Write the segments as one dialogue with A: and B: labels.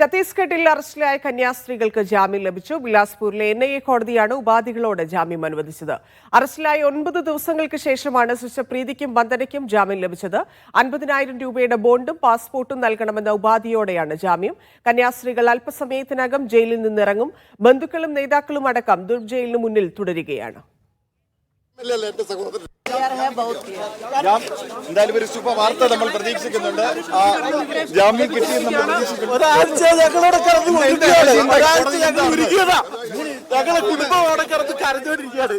A: ഛത്തീസ്ഗഡിൽ അറസ്റ്റിലായ കന്യാസ്ത്രീകൾക്ക് ജാമ്യം ലഭിച്ചു. ബിലാസ്പൂരിലെ എൻ ഐ എ കോടതിയാണ് ഉപാധികളോട് ജാമ്യം അനുവദിച്ചത്. അറസ്റ്റിലായ ഒൻപത് ദിവസങ്ങൾക്ക് ശേഷമാണ് സിസ്റ്റർ പ്രീതിക്കും വന്ദനയ്ക്കും ജാമ്യം ലഭിച്ചത്. അൻപതിനായിരം രൂപയുടെ ബോണ്ടും പാസ്പോർട്ടും നൽകണമെന്ന ഉപാധിയോടെയാണ് ജാമ്യം. കന്യാസ്ത്രീകൾ അല്പസമയത്തിനകം ജയിലിൽ നിന്നിറങ്ങും. ബന്ധുക്കളും നേതാക്കളും അടക്കം ദുർജയിലിന് മുന്നിൽ തുടരുകയാണ്.
B: എന്തായാലും ഒരു ശുഭ വാർത്ത നമ്മൾ പ്രതീക്ഷിക്കുന്നുണ്ട്. ആ ജാമ്യം കിട്ടിയെന്ന് നമ്മൾ പ്രതീക്ഷിക്കുന്നുണ്ട്
C: ഒരാഴ്ച ഞങ്ങളോട് കിടന്ന് ഒഴുകിയാണ് ഒരാഴ്ച ഞങ്ങൾ ഒരുക്കിയതാ ഞങ്ങളെ കുടുംബം അവിടെ കിടന്ന് കരഞ്ഞോണ്ടിരിക്കുകയാണ്.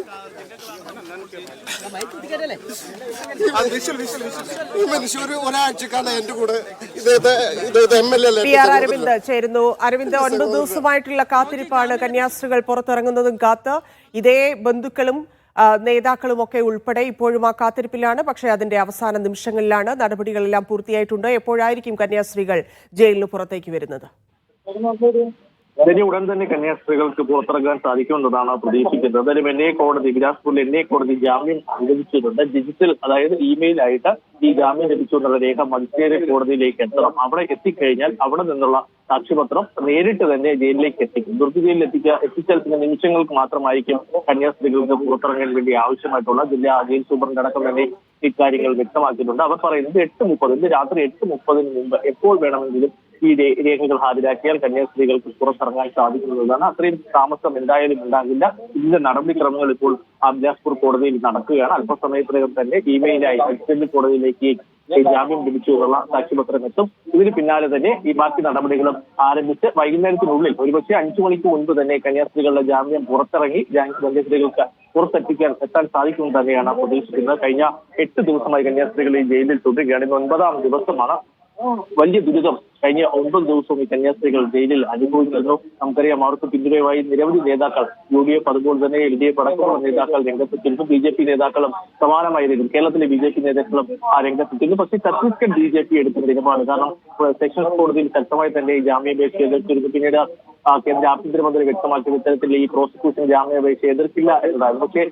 B: ഈ മനുഷ്യ ഒരു ഒരാഴ്ചക്കാണ് എന്റെ കൂടെ
A: അരവിന്ദ് ചേരുന്നു. അരവിന്ദ് ഒൻപത് ദിവസമായിട്ടുള്ള കാത്തിരിപ്പാണ്. കന്യാസ്ത്രീകൾ പുറത്തിറങ്ങുന്നതും കാത്ത്. ഇതേ ബന്ധുക്കളും ആ, നേതാക്കളും ഒക്കെ ഉൾപ്പെടെ ഇപ്പോഴും ആ കാത്തിരിപ്പിലാണ്. പക്ഷേ അതിന്റെ അവസാന നിമിഷങ്ങളിലാണ് നടപടികളെല്ലാം പൂർത്തിയായിട്ടുണ്ട്. എപ്പോഴായിരിക്കും കന്യാസ്ത്രീകൾ ജയിലിന് പുറത്തേക്ക് വരുന്നത്?
D: ഇതിന് ഉടൻ തന്നെ കന്യാസ്ത്രീകൾക്ക് പുറത്തിറങ്ങാൻ സാധിക്കുമെന്നതാണ് പ്രതീക്ഷിക്കുന്നത്. അതായത് എൻ. ഐ കോടതി ബിലാസ്പൂരിൽ എൻ. ഐ കോടതി ജാമ്യം അനുവദിച്ചിട്ടുണ്ട്. ഡിജിറ്റൽ അതായത് ഇമെയിൽ ആയിട്ട് ഈ ജാമ്യം ലഭിച്ചു എന്നുള്ള രേഖ മജിസ്ട്രേറ്റ് കോടതിയിലേക്ക് എത്തണം. അവിടെ എത്തിക്കഴിഞ്ഞാൽ അവിടെ നിന്നുള്ള സാക്ഷ്യപത്രം നേരിട്ട് തന്നെ ജയിലിലേക്ക് എത്തിക്കും. ദുർഗ് ജയിലിൽ എത്തിക്കുക എത്തിച്ചാൽ പിന്നെ നിമിഷങ്ങൾക്ക് മാത്രമായിരിക്കും കന്യാസ്ത്രീകൾക്ക് പുറത്തിറങ്ങാൻ വേണ്ടി ആവശ്യമായിട്ടുള്ള ജില്ലാ ജയിൽ സൂപ്രണ്ട് അടക്കം തന്നെ ഇക്കാര്യങ്ങൾ വ്യക്തമാക്കിയിട്ടുണ്ട്. അവർ പറയുന്നത് എട്ട് മുപ്പത് ഇന്ന് രാത്രി എട്ട് മുപ്പതിന് മുമ്പ് എപ്പോൾ വേണമെങ്കിലും ഈ രേഖകൾ ഹാജരാക്കിയാൽ കന്യാസ്ത്രീകൾക്ക് പുറത്തിറങ്ങാൻ സാധിക്കുന്നതാണ് അത്രയും താമസം എന്തായാലും ഉണ്ടാകില്ല. ഇതിന്റെ നടപടിക്രമങ്ങൾ ഇപ്പോൾ അബ്ദാസ്പൂർ കോടതിയിൽ നടക്കുകയാണ്. അല്പസമയത്തിനകം തന്നെ ഇമെയിലായി മജിസ്ട്രേറ്റ് കോടതിയിലേക്ക് ഈ ജാമ്യം ലഭിച്ചു എന്നുള്ള സാക്ഷ്യപത്രം എത്തും ഇതിന് പിന്നാലെ തന്നെ ഈ ബാക്കി നടപടികളും ആരംഭിച്ച് വൈകുന്നേരത്തിനുള്ളിൽ ഒരുപക്ഷെ അഞ്ചു മണിക്ക് മുൻപ് തന്നെ കന്യാസ്ത്രീകളുടെ ജാമ്യം പുറത്തിറങ്ങി കന്യാസ്ത്രീകൾക്ക് പുറത്തെത്തിക്കാൻ എത്താൻ സാധിക്കുമെന്ന് തന്നെയാണ് പ്രതീക്ഷിക്കുന്നത്. കഴിഞ്ഞ എട്ട് ദിവസമായി കന്യാസ്ത്രീകൾ ഈ ജയിലിൽ തുടരുകയാണ്. ഇന്ന് ഒൻപതാം ദിവസമാണ് വലിയ ദുരിതം കഴിഞ്ഞ ഒമ്പത് ദിവസവും ഈ കന്യാസ്ത്രീകൾ ജയിലിൽ അനുഭവിച്ചിരുന്നു നമുക്കറിയാം അവർക്ക് പിന്തുണയുമായി നിരവധി നേതാക്കൾ യു ഡി എഫ് അതുപോലെ തന്നെ എൽ ഡി എഫ് അടക്കമുള്ള നേതാക്കൾ രംഗത്തെത്തിയിരുന്നു ബി ജെ പി നേതാക്കളും സമാനമായ രീതിയിൽ കേരളത്തിലെ ബി ജെ പി നേതാക്കളും ആ രംഗത്തെത്തിയിരുന്നു പക്ഷേ ഛത്തീസ്ഗഡ് ബി ജെ പി എടുത്ത തീരുമാനം കാരണം സെഷൻസ് കോടതിയിൽ ശക്തമായി തന്നെ ജാമ്യാപേക്ഷ എതിർത്തിരുന്നു. പിന്നീട് കേന്ദ്ര ആഭ്യന്തരമന്ത്രി വ്യക്തമാക്കിയത് ഇത്തരത്തിൽ ഈ പ്രോസിക്യൂഷൻ ജാമ്യാപേക്ഷ എതിർക്കില്ല എന്നതാണ്. പക്ഷേ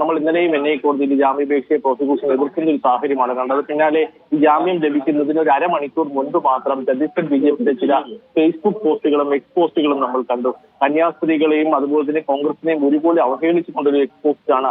D: നമ്മൾ ഇന്നലെയും എൻ ഐ കോടതിയിൽ ജാമ്യാപേക്ഷയെ പ്രോസിക്യൂഷൻ എതിർക്കുന്ന ഒരു സാഹചര്യമാണ് കണ്ടത്. പിന്നാലെ ഈ ജാമ്യം ലഭിക്കുന്നതിന് ഒരു അരമണിക്കൂർ മുൻപ് മാത്രം ഛത്തീസ്ഗഡ് ബി ജെ പിയുടെ ചില ഫേസ്ബുക്ക് പോസ്റ്റുകളും എക്സ് പോസ്റ്റുകളും നമ്മൾ കണ്ടു. കന്യാസ്ത്രീകളെയും അതുപോലെ തന്നെ കോൺഗ്രസിനെയും ഒരുപോലെ അവഹേളിച്ചുകൊണ്ടൊരു എക്സ് പോസ്റ്റാണ്